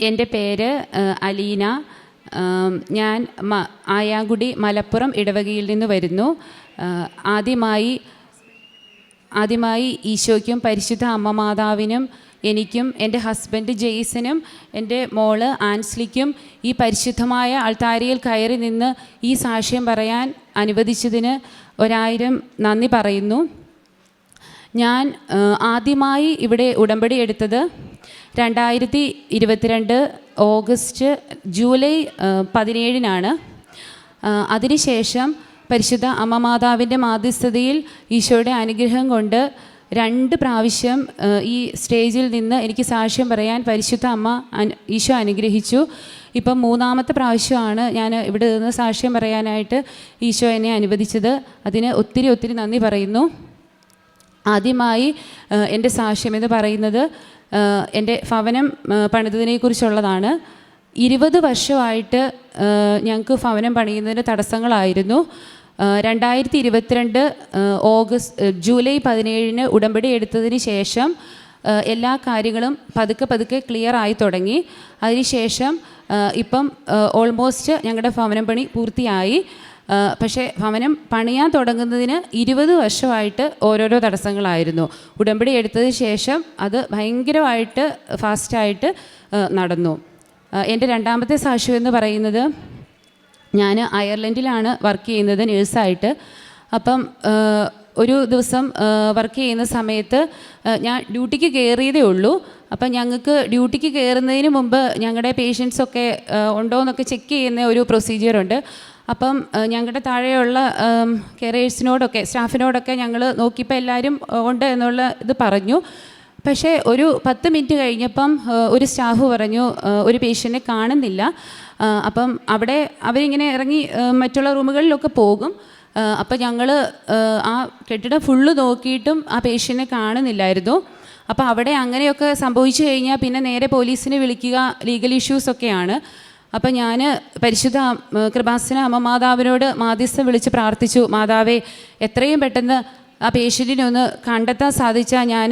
എന്റെ പേര് അലീന. ഞാൻ മ ആയാങ്കുടി മലപ്പുറം ഇടവകയിൽ നിന്ന് വരുന്നു. ആദ്യമായി ആദ്യമായി ഈശോയ്ക്കും പരിശുദ്ധ അമ്മ മാതാവിനും എനിക്കും എന്റെ ഹസ്ബൻഡ് ജെയ്സനും എന്റെ മോൾ ആൻസ്ലിക്കും ഈ പരിശുദ്ധമായ അൾത്താരിയിൽ കയറി നിന്ന് ഈ സാക്ഷ്യം പറയാൻ അനുവദിച്ചതിന് ഒരായിരം നന്ദി പറയുന്നു. ഞാൻ ആദ്യമായി ഇവിടെ ഉടമ്പടി എടുത്തത് രണ്ടായിരത്തി ഇരുപത്തിരണ്ട് ഓഗസ്റ്റ് ജൂലൈ പതിനേഴിനാണ്. അതിനുശേഷം പരിശുദ്ധ അമ്മ മാതാവിന്റെ മാധ്യസ്ഥതയിൽ ഈശോയുടെ അനുഗ്രഹം കൊണ്ട് രണ്ട് പ്രാവശ്യം ഈ സ്റ്റേജിൽ നിന്ന് എനിക്ക് സാക്ഷ്യം പറയാൻ പരിശുദ്ധ അമ്മ ഈശോ അനുഗ്രഹിച്ചു. ഇപ്പം മൂന്നാമത്തെ പ്രാവശ്യമാണ് ഞാൻ ഇവിടെ നിന്ന് സാക്ഷ്യം പറയാനായിട്ട് ഈശോ എന്നെ അനുവദിച്ചത്. അതിന് ഒത്തിരി ഒത്തിരി നന്ദി പറയുന്നു. ആദ്യമായി എന്റെ സാക്ഷ്യം എന്ന് പറയുന്നത് എന്റെ ഭവനം പണിതതിനെക്കുറിച്ചുള്ളതാണ്. ഇരുപത് വർഷമായിട്ട് ഞങ്ങൾക്ക് ഭവനം പണിയുന്നതിന് തടസ്സങ്ങളായിരുന്നു. രണ്ടായിരത്തി ഇരുപത്തിരണ്ട് ഓഗസ്റ്റ് ജൂലൈ പതിനേഴിന് ഉടമ്പടി എടുത്തതിന് ശേഷം എല്ലാ കാര്യങ്ങളും പതുക്കെ പതുക്കെ ക്ലിയർ ആയി തുടങ്ങി. അതിനുശേഷം ഇപ്പം ഓൾമോസ്റ്റ് ഞങ്ങളുടെ ഭവനം പണി പൂർത്തിയായി. പക്ഷേ ഭവനം പണിയാൻ തുടങ്ങുന്നതിന് ഇരുപത് വർഷമായിട്ട് ഓരോരോ തടസ്സങ്ങളായിരുന്നു. ഉടമ്പടി എടുത്തതിന് ശേഷം അത് ഭയങ്കരമായിട്ട് ഫാസ്റ്റായിട്ട് നടന്നു. എന്റെ രണ്ടാമത്തെ സാക്ഷ്യം എന്ന് പറയുന്നത് ഞാൻ അയർലൻഡിലാണ് വർക്ക് ചെയ്യുന്നത് നേഴ്സായിട്ട്. അപ്പം ഒരു ദിവസം വർക്ക് ചെയ്യുന്ന സമയത്ത് ഞാൻ ഡ്യൂട്ടിക്ക് കയറിയതേ ഉള്ളൂ. അപ്പം ഞങ്ങൾക്ക് ഡ്യൂട്ടിക്ക് കയറുന്നതിന് മുമ്പ് ഞങ്ങളുടെ പേഷ്യൻസൊക്കെ ഉണ്ടോ എന്നൊക്കെ ചെക്ക് ചെയ്യുന്ന ഒരു പ്രൊസീജിയറുണ്ട്. അപ്പം ഞങ്ങളുടെ താഴെയുള്ള കെയറേഴ്സിനോടൊക്കെ സ്റ്റാഫിനോടൊക്കെ ഞങ്ങൾ നോക്കിയപ്പോൾ എല്ലാവരും ഉണ്ട് എന്നുള്ള ഇത് പറഞ്ഞു. പക്ഷേ ഒരു പത്ത് മിനിറ്റ് കഴിഞ്ഞപ്പം ഒരു സ്റ്റാഫ് പറഞ്ഞു ഒരു പേഷ്യന്റിനെ കാണുന്നില്ല. അപ്പം അവിടെ അവരിങ്ങനെ ഇറങ്ങി മറ്റുള്ള റൂമുകളിലൊക്കെ പോകും. അപ്പം ഞങ്ങൾ ആ കെട്ടിടം ഫുള്ള് നോക്കിയിട്ടും ആ പേഷ്യന്റിനെ കാണുന്നില്ലായിരുന്നു. അപ്പോൾ അവിടെ അങ്ങനെയൊക്കെ സംഭവിച്ചു കഴിഞ്ഞാൽ പിന്നെ നേരെ പോലീസിനെ വിളിക്കുക ലീഗൽ ഇഷ്യൂസൊക്കെയാണ് അപ്പം ഞാൻ പരിശുദ്ധ കൃപാസന അമ്മ മാതാവിനോട് മാധ്യസ്ഥം വിളിച്ച് പ്രാർത്ഥിച്ചു. മാതാവേ എത്രയും പെട്ടെന്ന് ആ പേഷ്യന്റിനെ ഒന്ന് കണ്ടെത്താൻ സാധിച്ചാൽ ഞാൻ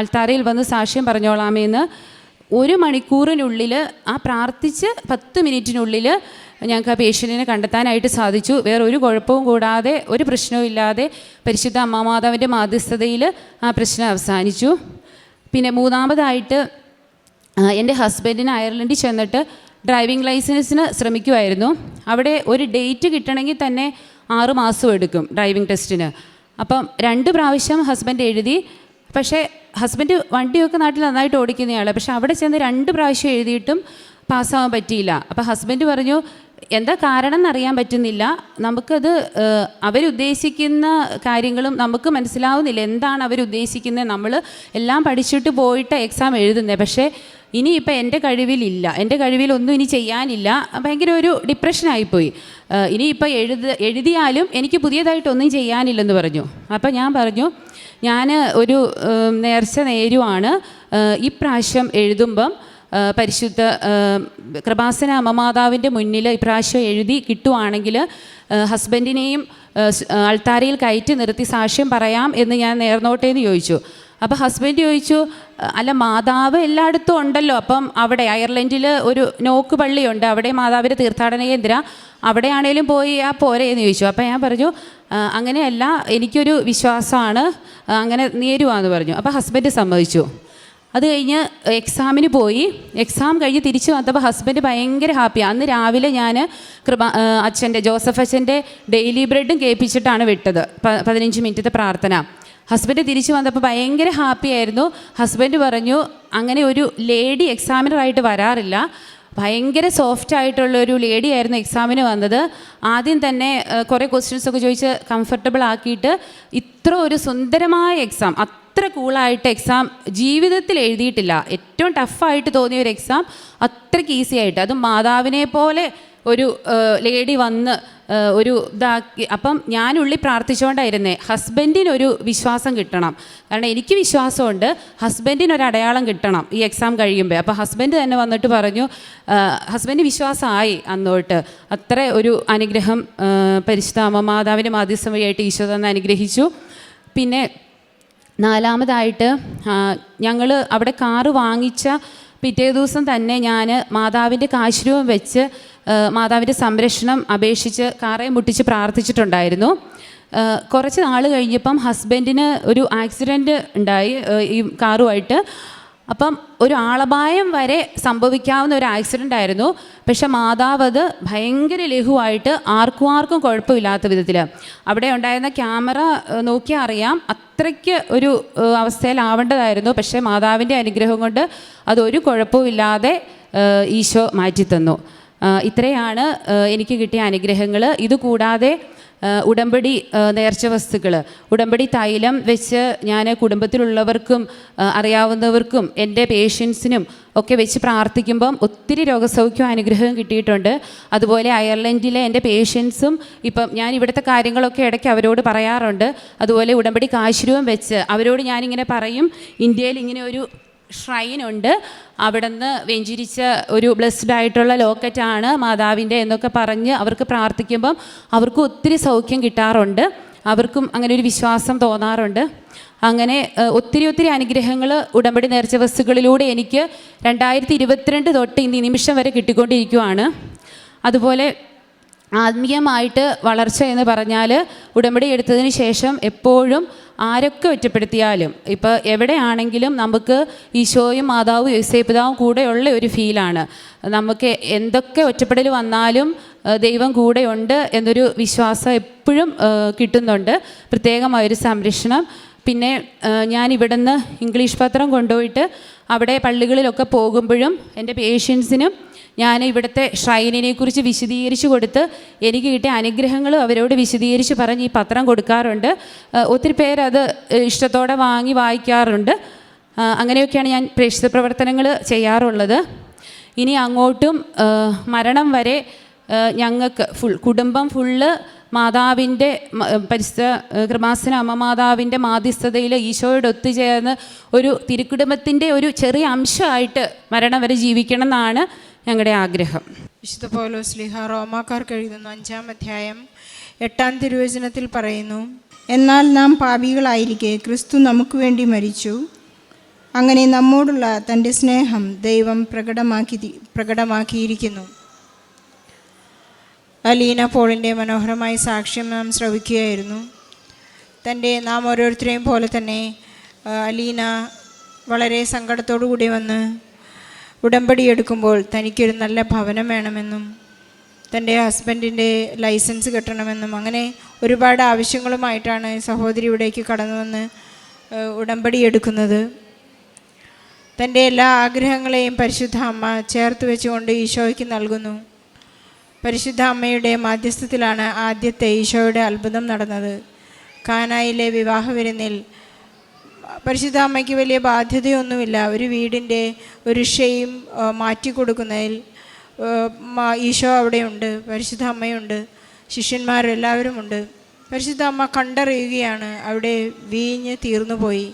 അൾത്താരയിൽ വന്ന് സാക്ഷ്യം പറഞ്ഞോളാമേന്ന് ഒരു മണിക്കൂറിനുള്ളിൽ ആ പ്രാർത്ഥിച്ച് പത്ത് മിനിറ്റിനുള്ളിൽ ഞങ്ങൾക്ക് ആ പേഷ്യന്റിനെ കണ്ടെത്താനായിട്ട് സാധിച്ചു. വേറെ ഒരു കുഴപ്പവും കൂടാതെ ഒരു പ്രശ്നവും ഇല്ലാതെ പരിശുദ്ധ അമ്മാമാതാവിന്റെ മാധ്യസ്ഥതയിൽ ആ പ്രശ്നം അവസാനിച്ചു. പിന്നെ മൂന്നാമതായിട്ട് എന്റെ ഹസ്ബൻഡിന് അയർലൻഡിൽ ചെന്നിട്ട് ഡ്രൈവിംഗ് ലൈസൻസിന് ശ്രമിക്കുമായിരുന്നു അവിടെ ഒരു ഡേറ്റ് കിട്ടണമെങ്കിൽ തന്നെ ആറ് മാസം എടുക്കും ഡ്രൈവിംഗ് ടെസ്റ്റിന്. അപ്പം രണ്ട് പ്രാവശ്യം ഹസ്ബൻഡ് എഴുതി. പക്ഷേ ഹസ്ബൻഡ് വണ്ടിയൊക്കെ നാട്ടിൽ നന്നായിട്ട് ഓടിക്കുന്നയാളാണ് പക്ഷേ അവിടെ ചെന്ന് രണ്ട് പ്രാവശ്യം എഴുതിയിട്ടും പാസ്സാവാൻ പറ്റിയില്ല. അപ്പോൾ ഹസ്ബൻഡ് പറഞ്ഞു എന്താ കാരണം എന്നറിയാൻ പറ്റുന്നില്ല. നമുക്കത് അവരുദ്ദേശിക്കുന്ന കാര്യങ്ങളും നമുക്ക് മനസ്സിലാവുന്നില്ല. എന്താണ് അവരുദ്ദേശിക്കുന്നത്? നമ്മൾ എല്ലാം പഠിച്ചിട്ട് പോയിട്ട് എക്സാം എഴുതുന്നത് പക്ഷേ ഇനിയിപ്പോൾ എന്റെ കഴിവിലില്ല. എന്റെ കഴിവിലൊന്നും ഇനി ചെയ്യാനില്ല. ഭയങ്കര ഒരു ഡിപ്രഷനായിപ്പോയി ഇനിയിപ്പോൾ എഴുത എഴുതിയാലും എനിക്ക് പുതിയതായിട്ടൊന്നും ചെയ്യാനില്ലെന്ന് പറഞ്ഞു. അപ്പോൾ ഞാൻ പറഞ്ഞു ഞാൻ ഒരു നേർച്ച നേരുവാണ്. ഇപ്രാവശ്യം എഴുതുമ്പം പരിശുദ്ധ കൃപാസന അമ്മമാതാവിന്റെ മുന്നിൽ ഇപ്രാവശ്യം എഴുതി കിട്ടുവാണെങ്കിൽ ഹസ്ബൻഡിനെയും അൾത്താരയിൽ കയറ്റി നിർത്തി സാക്ഷ്യം പറയാം എന്ന് ഞാൻ നേർന്നോട്ടേന്ന് ചോദിച്ചു. അപ്പോൾ ഹസ്ബൻഡ് ചോദിച്ചു അല്ല മാതാവ് എല്ലായിടത്തും ഉണ്ടല്ലോ. അപ്പം അവിടെ അയർലൻഡിൽ ഒരു നോക്ക് പള്ളിയുണ്ട്. അവിടെ മാതാവിന്റെ തീർത്ഥാടന കേന്ദ്ര. അവിടെയാണേലും പോയി ആ പോരെ എന്ന് ചോദിച്ചു. അപ്പോൾ ഞാൻ പറഞ്ഞു "ആ, അങ്ങനെയല്ല എനിക്കൊരു വിശ്വാസമാണ്. അങ്ങനെ നേരുവാന്ന് പറഞ്ഞു. അപ്പോൾ ഹസ്ബൻഡ് സമ്മതിച്ചു. അത് കഴിഞ്ഞ് എക്സാമിന് പോയി. എക്സാം കഴിഞ്ഞ് തിരിച്ചു വന്നപ്പോൾ ഹസ്ബൻഡ് ഭയങ്കര ഹാപ്പിയാണ് അന്ന് രാവിലെ ഞാൻ കൃപ അച്ഛന്റെ ജോസഫ് അച്ഛന്റെ ഡെയിലി ബ്രെഡും കേൾപ്പിച്ചിട്ടാണ് വിട്ടത്. പതിനഞ്ച് മിനിറ്റത്തെ പ്രാർത്ഥന. ഹസ്ബൻഡ് തിരിച്ചു വന്നപ്പോൾ ഭയങ്കര ഹാപ്പി ആയിരുന്നു. ഹസ്ബൻഡ് പറഞ്ഞു അങ്ങനെ ഒരു ലേഡി എക്സാമിനറായിട്ട് വരാറില്ല. ഭയങ്കര സോഫ്റ്റ് ആയിട്ടുള്ള ഒരു ലേഡി ആയിരുന്നു എക്സാമിന് വന്നത്. ആദ്യം തന്നെ കുറേ ക്വസ്റ്റ്യൻസ് ഒക്കെ ചോദിച്ച് കംഫർട്ടബിൾ ആക്കിയിട്ട് ഇത്ര ഒരു സുന്ദരമായ എക്സാം അത്ര കൂളായിട്ട് എക്സാം ജീവിതത്തിൽ എഴുതിയിട്ടില്ല. ഏറ്റവും ടഫായിട്ട് തോന്നിയ ഒരു എക്സാം അത്രയ്ക്ക് ഈസി ആയിട്ട്. അതും മാതാവിനെ പോലെ ഒരു ലേഡി വന്ന് ഒരു ഇതാക്കി. അപ്പം ഞാനുള്ളി പ്രാർത്ഥിച്ചുകൊണ്ടായിരുന്നേ ഹസ്ബൻഡിനൊരു വിശ്വാസം കിട്ടണം. കാരണം എനിക്ക് വിശ്വാസമുണ്ട് ഹസ്ബൻഡിനൊരു അടയാളം കിട്ടണം ഈ എക്സാം കഴിയുമ്പോൾ അപ്പോൾ ഹസ്ബൻഡ് തന്നെ വന്നിട്ട് പറഞ്ഞു ഹസ്ബൻഡ് വിശ്വാസമായി അന്നോട്ട്. അത്ര ഒരു അനുഗ്രഹം പരിശുദ്ധ അമ്മ മാതാവിന്റെ മാധ്യസ്ഥം വഴിയായിട്ട് ഈശോ തന്നെ അനുഗ്രഹിച്ചു. പിന്നെ നാലാമതായിട്ട് ഞങ്ങൾ അവിടെ കാറ് വാങ്ങിച്ച പിറ്റേ ദിവസം തന്നെ ഞാൻ മാതാവിന്റെ കാശ്രൂപം വെച്ച് മാതാവിന്റെ സംരക്ഷണം അപേക്ഷിച്ച് കാറേ മുട്ടിച്ച് പ്രാർത്ഥിച്ചിട്ടുണ്ടായിരുന്നു. കുറച്ച് നാൾ കഴിഞ്ഞപ്പം ഹസ്ബൻഡിന് ഒരു ആക്സിഡന്റ് ഉണ്ടായി ഈ കാറുമായിട്ട്. അപ്പം ഒരു ആളപായം വരെ സംഭവിക്കാവുന്ന ഒരു ആക്സിഡന്റ് ആയിരുന്നു. പക്ഷെ മാതാവ് അത് ഭയങ്കര ലഘുവായിട്ട് ആർക്കും ആർക്കും കുഴപ്പമില്ലാത്ത വിധത്തിൽ അവിടെ ഉണ്ടായിരുന്ന ക്യാമറ നോക്കിയാൽ അറിയാം അത്രയ്ക്ക് ഒരു അവസ്ഥയിലാവേണ്ടതായിരുന്നു. പക്ഷേ മാതാവിന്റെ അനുഗ്രഹം കൊണ്ട് അതൊരു കുഴപ്പമില്ലാതെ ഈശോ മാറ്റിത്തന്നു. ഇത്രയാണ് എനിക്ക് കിട്ടിയ അനുഗ്രഹങ്ങൾ ഇതുകൂടാതെ ഉടമ്പടി നേർച്ച വസ്തുക്കൾ ഉടമ്പടി തൈലം വെച്ച് ഞാൻ കുടുംബത്തിലുള്ളവർക്കും അറിയാവുന്നവർക്കും എന്റെ പേഷ്യൻസിനും ഒക്കെ വെച്ച് പ്രാർത്ഥിക്കുമ്പം ഒത്തിരി രോഗസൗഖ്യം അനുഗ്രഹവും കിട്ടിയിട്ടുണ്ട്. അതുപോലെ അയർലൻഡിലെ എന്റെ പേഷ്യൻസും ഇപ്പം ഞാൻ ഇവിടുത്തെ കാര്യങ്ങളൊക്കെ ഇടയ്ക്ക് അവരോട് പറയാറുണ്ട്. അതുപോലെ ഉടമ്പടി കാശ്രൂപം വെച്ച് അവരോട് ഞാനിങ്ങനെ പറയും. ഇന്ത്യയിൽ ഇങ്ങനെ ഒരു ഷ്രൈനുണ്ട്. അവിടെ നിന്ന് വെഞ്ചിരിച്ച ഒരു ബ്ലെസ്ഡ് ആയിട്ടുള്ള ലോക്കറ്റാണ് മാതാവിന്റെ എന്നൊക്കെ പറഞ്ഞ് അവർക്ക് പ്രാർത്ഥിക്കുമ്പം അവർക്ക് ഒത്തിരി സൗഖ്യം കിട്ടാറുണ്ട്. അവർക്കും അങ്ങനെ ഒരു വിശ്വാസം തോന്നാറുണ്ട്. അങ്ങനെ ഒത്തിരി ഒത്തിരി അനുഗ്രഹങ്ങൾ ഉടമ്പടി നേർച്ച വസ്തുക്കളിലൂടെ എനിക്ക് രണ്ടായിരത്തി ഇരുപത്തിരണ്ട് തൊട്ട് ഈ നിമിഷം വരെ കിട്ടിക്കൊണ്ടിരിക്കുവാണ്. അതുപോലെ ആത്മീയമായിട്ട് വളർച്ച എന്ന് പറഞ്ഞാൽ ഉടമ്പടി എടുത്തതിന് ശേഷം എപ്പോഴും ആരൊക്കെ ഒറ്റപ്പെടുത്തിയാലും ഇപ്പോൾ എവിടെയാണെങ്കിലും നമുക്ക് ഈശോയും മാതാവും യേശുപിതാവും കൂടെയുള്ള ഒരു ഫീലാണ്. നമുക്ക് എന്തൊക്കെ ഒറ്റപ്പെടൽ വന്നാലും ദൈവം കൂടെയുണ്ട് എന്നൊരു വിശ്വാസം എപ്പോഴും കിട്ടുന്നുണ്ട്. പ്രത്യേകമായൊരു സംരക്ഷണം. പിന്നെ ഞാൻ ഇവിടുന്ന് ഇംഗ്ലീഷ് പത്രം കൊണ്ടുപോയിട്ട് അവിടെ പള്ളികളിലൊക്കെ പോകുമ്പോഴും എന്റെ പേഷ്യൻസിനും ഞാൻ ഇവിടുത്തെ ഷ്രൈനിനെ കുറിച്ച് വിശദീകരിച്ച് കൊടുത്ത് എനിക്ക് കിട്ടിയ അനുഗ്രഹങ്ങൾ അവരോട് വിശദീകരിച്ച് പറഞ്ഞ് ഈ പത്രം കൊടുക്കാറുണ്ട്. ഒത്തിരി പേരത് ഇഷ്ടത്തോടെ വാങ്ങി വായിക്കാറുണ്ട്. അങ്ങനെയൊക്കെയാണ് ഞാൻ പ്രേക്ഷിത പ്രവർത്തനങ്ങൾ ചെയ്യാറുള്ളത്. ഇനി അങ്ങോട്ടും മരണം വരെ ഞങ്ങൾക്ക് ഫുൾ കുടുംബം ഫുള്ള് മാതാവിന്റെ പരിസ്ഥ കൃമാസന അമ്മ മാതാവിന്റെ മാധ്യസ്ഥതയിൽ ഈശോയോട് ഒത്തുചേർന്ന് ഒരു തിരുക്കുടുംബത്തിന്റെ ഒരു ചെറിയ അംശമായിട്ട് മരണം വരെ ജീവിക്കണം എന്നാണ് ഞങ്ങളുടെ ആഗ്രഹം. വിശുദ്ധ പൗലോസ് സ്ലിഹ റോമാക്കാർക്ക് എഴുതുന്നു അഞ്ചാം അധ്യായം എട്ടാം തിരുവചനത്തിൽ പറയുന്നു എന്നാൽ നാം പാപികളായിരിക്കെ ക്രിസ്തു നമുക്ക് വേണ്ടി മരിച്ചു. അങ്ങനെ നമ്മോടുള്ള തന്റെ സ്നേഹം ദൈവം പ്രകടമാക്കി പ്രകടമാക്കിയിരിക്കുന്നു. അലീന പോളിന്റെ മനോഹരമായ സാക്ഷ്യം നാം ശ്രവിക്കുകയായിരുന്നു. തന്റെ നാം ഓരോരുത്തരെയും പോലെ തന്നെ അലീന വളരെ സങ്കടത്തോടു കൂടി വന്ന് ഉടമ്പടി എടുക്കുമ്പോൾ തനിക്കൊരു നല്ല ഭവനം വേണമെന്നും തന്റെ ഹസ്ബൻഡിന്റെ ലൈസൻസ് കിട്ടണമെന്നും അങ്ങനെ ഒരുപാട് ആവശ്യങ്ങളുമായിട്ടാണ് സഹോദരി ഇവിടേക്ക് കടന്നു വന്ന് ഉടമ്പടി എടുക്കുന്നത്. തന്റെ എല്ലാ ആഗ്രഹങ്ങളെയും പരിശുദ്ധ അമ്മ ചേർത്ത് വെച്ചുകൊണ്ട് ഈശോയ്ക്ക് നൽകുന്നു. പരിശുദ്ധ അമ്മയുടെ മാധ്യസ്ഥത്തിലാണ് ആദ്യത്തെ ഈശോയുടെ അത്ഭുതം നടന്നത്. കാനായിലെ വിവാഹ വിരുന്നിൽ പരിശുദ്ധ അമ്മയ്ക്ക് വലിയ ബാധ്യതയൊന്നുമില്ല. ഒരു വീടിന്റെ ഒരു ഷെയിം മാറ്റിക്കൊടുക്കുന്നതിൽ ഈശോ അവിടെയുണ്ട് പരിശുദ്ധ അമ്മയുണ്ട് ശിഷ്യന്മാരെല്ലാവരുമുണ്ട്. പരിശുദ്ധ അമ്മ കണ്ടറിയുകയാണ് അവിടെ വീഞ്ഞ് തീർന്നുപോയി.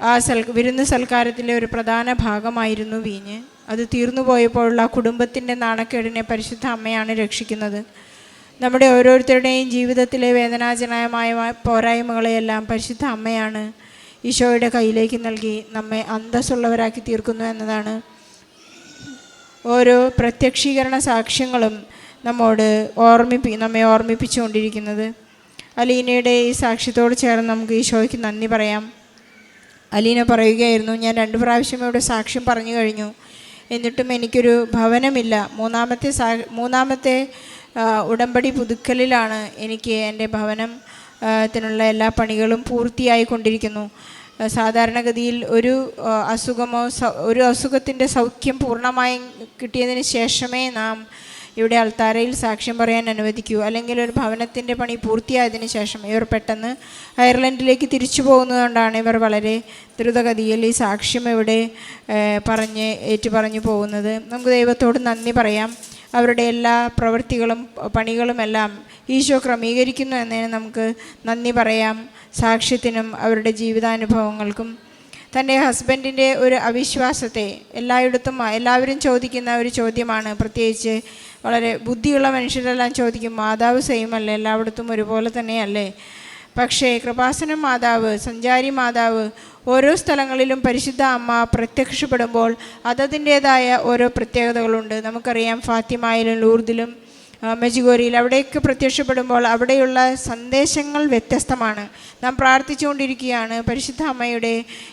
ആ സൽ വിരുന്ന് സൽക്കാരത്തിലെ ഒരു പ്രധാന ഭാഗമായിരുന്നു വീഞ്ഞ്. അത് തീർന്നു പോയപ്പോഴുള്ള ആ കുടുംബത്തിന്റെ നാണക്കേടിനെ പരിശുദ്ധ അമ്മയാണ് രക്ഷിക്കുന്നത്. നമ്മുടെ ഓരോരുത്തരുടെയും ജീവിതത്തിലെ വേദനാജനകമായ പോരായ്മകളെയെല്ലാം പരിശുദ്ധ അമ്മയാണ് ഈശോയുടെ കയ്യിലേക്ക് നൽകി നമ്മെ അന്തസ്സുള്ളവരാക്കി തീർക്കുന്നു എന്നതാണ്. ഓരോ പ്രത്യക്ഷീകരണ സാക്ഷ്യങ്ങളും നമ്മോട് ഓർമ്മിപ്പി നമ്മെ ഓർമ്മിപ്പിച്ചുകൊണ്ടിരിക്കുന്നത്. അലീനയുടെ ഈ സാക്ഷ്യത്തോട് ചേർന്ന് നമുക്ക് ഈശോയ്ക്ക് നന്ദി പറയാം. അലീന പറയുകയായിരുന്നു ഞാൻ രണ്ട് പ്രാവശ്യം ഇവിടെ സാക്ഷ്യം പറഞ്ഞു കഴിഞ്ഞു. എന്നിട്ടും എനിക്കൊരു ഭവനമില്ല. മൂന്നാമത്തെ സാ മൂന്നാമത്തെ ഉടമ്പടി പുതുക്കലിലാണ് എനിക്ക് എന്റെ ഭവനം ത്തിനുള്ള എല്ലാ പണികളും പൂർത്തിയായി കൊണ്ടിരിക്കുന്നു സാധാരണഗതിയിൽ ഒരു അസുഖമോ ഒരു അസുഖത്തിന്റെ സൗഖ്യം പൂർണമായി കിട്ടിയതിന് ശേഷമേ നാം ഇവിടെ അൾത്താരയിൽ സാക്ഷ്യം പറയാൻ അനുവദിക്കൂ. അല്ലെങ്കിൽ ഒരു ഭവനത്തിന്റെ പണി പൂർത്തിയായതിനു ശേഷം ഇവർ പെട്ടെന്ന് അയർലൻഡിലേക്ക് തിരിച്ചു പോകുന്നതുകൊണ്ടാണ് ഇവർ വളരെ ദ്രുതഗതിയിൽ ഈ സാക്ഷ്യം ഇവിടെ പറഞ്ഞ് ഏറ്റുപറഞ്ഞു പോകുന്നത്. നമുക്ക് ദൈവത്തോട് നന്ദി പറയാം. അവരുടെ എല്ലാ പ്രവൃത്തികളും പണികളുമെല്ലാം ഈശോ ക്രമീകരിക്കുന്നു എന്നതിന് നമുക്ക് നന്ദി പറയാം. സാക്ഷ്യത്തിനും അവരുടെ ജീവിതാനുഭവങ്ങൾക്കും. തന്റെ ഹസ്ബൻഡിന്റെ ഒരു അവിശ്വാസത്തെ എല്ലായിടത്തും എല്ലാവരും ചോദിക്കുന്ന ഒരു ചോദ്യമാണ്. പ്രത്യേകിച്ച് വളരെ ബുദ്ധിയുള്ള മനുഷ്യരെല്ലാം ചോദിക്കും മാതാവ് സെയിം അല്ലേ എല്ലായിടത്തും ഒരുപോലെ തന്നെയല്ലേ? പക്ഷേ കൃപാസന മാതാവ് സഞ്ചാരി മാതാവ് ഓരോ സ്ഥലങ്ങളിലും പരിശുദ്ധ അമ്മ പ്രത്യക്ഷപ്പെടുമ്പോൾ അതതിന്റേതായ ഓരോ പ്രത്യേകതകളുണ്ട്. നമുക്കറിയാം ഫാത്തിമായിലും ലൂർദിലും മെജുഗോരിയിൽ അവിടേക്ക് പ്രത്യക്ഷപ്പെടുമ്പോൾ അവിടെയുള്ള സന്ദേശങ്ങൾ വ്യത്യസ്തമാണ്. നാം പ്രാർത്ഥിച്ചുകൊണ്ടിരിക്കുകയാണ് പരിശുദ്ധ അമ്മയുടെ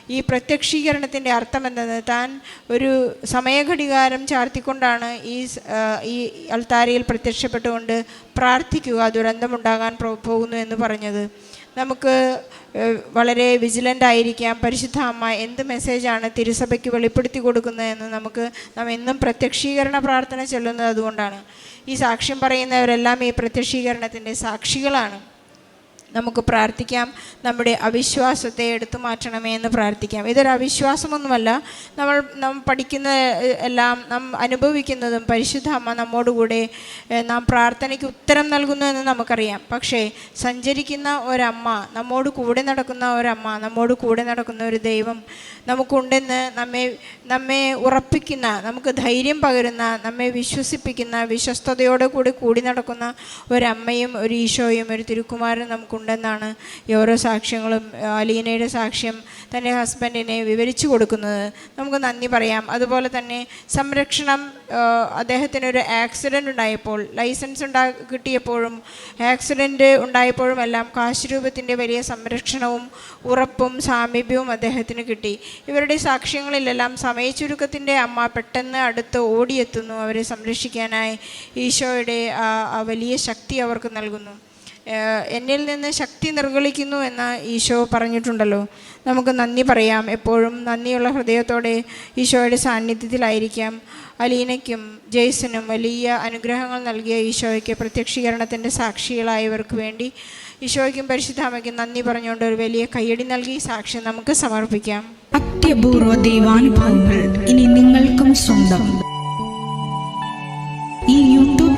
ഈ പ്രത്യക്ഷീകരണത്തിന്റെ അർത്ഥം എന്തെന്ന് താൻ ഒരു സമയഘടികാരം ചാർത്തിക്കൊണ്ടാണ് ഈ ഈ അൾത്താരയിൽ പ്രത്യക്ഷപ്പെട്ടുകൊണ്ട് പ്രാർത്ഥിക്കുക ദുരന്തമുണ്ടാകാൻ പോകുന്നു എന്ന് പറഞ്ഞത്. നമുക്ക് വളരെ വിജിലന്റ് ആയിരിക്കാം. പരിശുദ്ധ അമ്മ എന്ത് മെസ്സേജാണ് തിരുസഭയ്ക്ക് വെളിപ്പെടുത്തി കൊടുക്കുന്നതെന്ന് നമുക്ക് നാം എന്നും പ്രത്യക്ഷീകരണ പ്രാർത്ഥന ചെല്ലുന്നത് അതുകൊണ്ടാണ്. ഈ സാക്ഷ്യം പറയുന്നവരെല്ലാം ഈ പ്രത്യക്ഷീകരണത്തിന്റെ സാക്ഷികളാണ്. നമുക്ക് പ്രാർത്ഥിക്കാം. നമ്മുടെ അവിശ്വാസത്തെ എടുത്തു മാറ്റണമേ എന്ന് പ്രാർത്ഥിക്കാം. ഇതൊരു അവിശ്വാസമൊന്നുമല്ല. നമ്മൾ നാം പഠിക്കുന്ന എല്ലാം നാം അനുഭവിക്കുന്നതും പരിശുദ്ധ അമ്മ നമ്മോടുകൂടെ നാം പ്രാർത്ഥനയ്ക്ക് ഉത്തരം നൽകുന്നു എന്ന് നമുക്കറിയാം. പക്ഷേ സഞ്ചരിക്കുന്ന ഒരമ്മ നമ്മോട് കൂടെ നടക്കുന്ന ഒരമ്മ നമ്മോട് കൂടെ നടക്കുന്ന ഒരു ദൈവം നമുക്കുണ്ടെന്ന് നമ്മെ നമ്മെ ഉറപ്പിക്കുന്ന നമുക്ക് ധൈര്യം പകരുന്ന നമ്മെ വിശ്വസിപ്പിക്കുന്ന വിശ്വസ്തയോടെ കൂടി കൂടി നടക്കുന്ന ഒരമ്മയും ഒരു ഈശോയും ഒരു തിരുക്കുമാരനും നമുക്കുണ്ടെന്നാണ് ഈ ഓരോ സാക്ഷ്യങ്ങളും അലീനയുടെ സാക്ഷ്യം തന്റെ ഹസ്ബൻഡിനെ വിവരിച്ചു കൊടുക്കുന്നത്. നമുക്ക് നന്ദി പറയാം. അതുപോലെ തന്നെ സംരക്ഷണം അദ്ദേഹത്തിനൊരു ആക്സിഡന്റ് ഉണ്ടായപ്പോൾ ലൈസൻസ് ഉണ്ടാ കിട്ടിയപ്പോഴും ആക്സിഡന്റ് ഉണ്ടായപ്പോഴും എല്ലാം വലിയ സംരക്ഷണവും ഉറപ്പും സാമീപ്യവും അദ്ദേഹത്തിന് കിട്ടി. ഇവരുടെ സാക്ഷ്യങ്ങളിലെല്ലാം സമയച്ചുരുക്കത്തിന്റെ അമ്മ പെട്ടെന്ന് അടുത്ത് ഓടിയെത്തുന്നു. അവരെ സംരക്ഷിക്കാനായി ഈശോയുടെ ആ വലിയ ശക്തി അവർക്ക് നൽകുന്നു. എന്നിൽ നിന്ന് ശക്തി നിർഗളിക്കുന്നു എന്ന് ഈശോ പറഞ്ഞിട്ടുണ്ടല്ലോ. നമുക്ക് നന്ദി പറയാം. എപ്പോഴും നന്ദിയുള്ള ഹൃദയത്തോടെ ഈശോയുടെ സാന്നിധ്യത്തിലായിരിക്കാം. അലീനയ്ക്കും ജെയ്സനും വലിയ അനുഗ്രഹങ്ങൾ നൽകിയ ഈശോയ്ക്ക് പ്രത്യക്ഷീകരണത്തിന്റെ സാക്ഷികളായവർക്ക് വേണ്ടി ഈശോയ്ക്കും പരിശുദ്ധാമയ്ക്കും നന്ദി പറഞ്ഞുകൊണ്ട് ഒരു വലിയ കയ്യടി നൽകി സാക്ഷ്യം നമുക്ക് സമർപ്പിക്കാം. അത്യപൂർവ ദൈവാനുഭവങ്ങൾ ഇനി നിങ്ങൾക്കും സ്വന്തം.